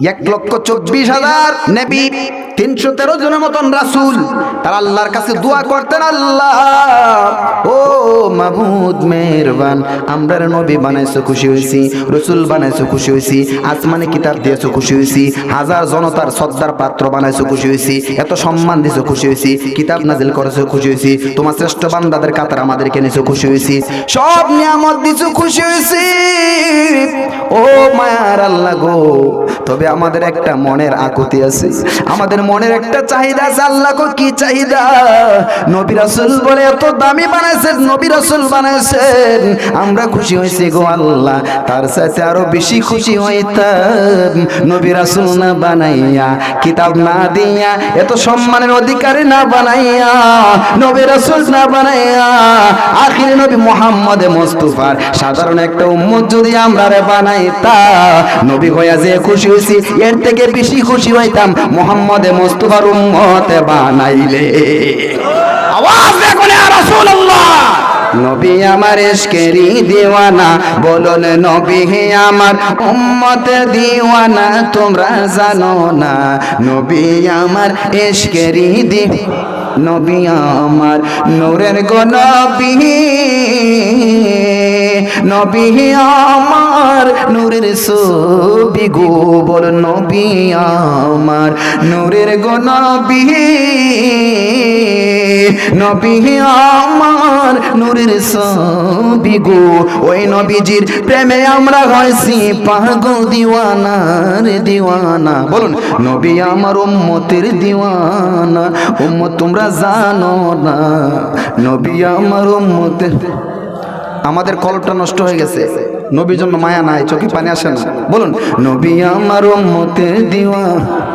এক লক্ষ চব্বিশ হাজার নেবি, তিনশো তেরো জনের মতন রাসুল। তারা আল্লাহর কাছে দোয়া করতেন, আল্লাহ, ও মাহমুদ, মেহরবান, আমরা নবী বানাইছো, খুশি হয়েছি, রসুল বানাইছো, খুশি হয়েছি, আসমানে কিতাব দিয়েছ, খুশি হয়েছি, হাজার জনতার সর্দার পাত্র বানাইছো, খুশি হয়েছি, এত সম্মান দিছো খুশি হয়েছি, কিতাব নাজিল করেছ, খুশি হয়েছি, তোমার শ্রেষ্ঠ বান্দাদের কাতার আমাদেরকে নিয়েছো, খুশি হয়েছি, সব নিয়ামত দিছো খুশি হয়েছি, ও মায়ার আল্লাহ গো তবে আমাদের একটা মনের আকুতি আছে। আমাদের মনের একটা চাহিদা আছে আল্লাহ গো কি চাহিদা? নবী রাসূল বলে, এত দামি বানাইছেন, নবী রাসূল বানাইছেন। আমরা খুশি হয়েছি গো আল্লাহ, তার সাথে আরও বেশি খুশি হইতাম। নবী রাসূল না বানাইয়া, কিতাব না দিয়া, এত সম্মানের অধিকারী না বানাইয়া, নবী রাসূল না বানাইয়া আখির নবী মোহাম্মদ মুস্তাফার। সাধারণ একটা উম্মত যদি আমরা রে বানাইতা নবী হইয়া যে খুশি হইছি এর থেকে বেশি খুশি হইতাম মোহাম্মদ মুস্তাফার উম্মত বানাইলে। আওয়াজ দেখুন রাসূলুল্লাহ। নবী আমার এসকেরি দিওয়ানা বলুন নবী হে আমার উম্মত দিওয়ানা তোমরা জানো না নবী আমার এসকেরি দি নবী আমার নূরের গো নবী। নবী আমার নূরের ছবি গো, বল নবী আমার নূরের গো নবী আমার নূরের সবি গো। ওই নবীজির প্রেমে আমরা হয়েছি পাগল দিওয়ানার দিওয়ানা। বলুন, নবী আমার উম্মতের দিওয়ানা। উম্মত তোমরা জানো না। নবী আমার উম্মতের আমাদের কলটা নষ্ট হয়ে গেছে। নবীর জন্য মায়া নাই, চোখে পানি আসে না। বলুন, নবী আমার উম্মতের দিওয়ানা।